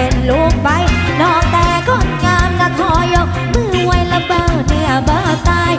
เป็นลูกใบนอกแต่คนงามนะขอยกมือไว้ละเบอร์เนี่ยเบอร์ตาย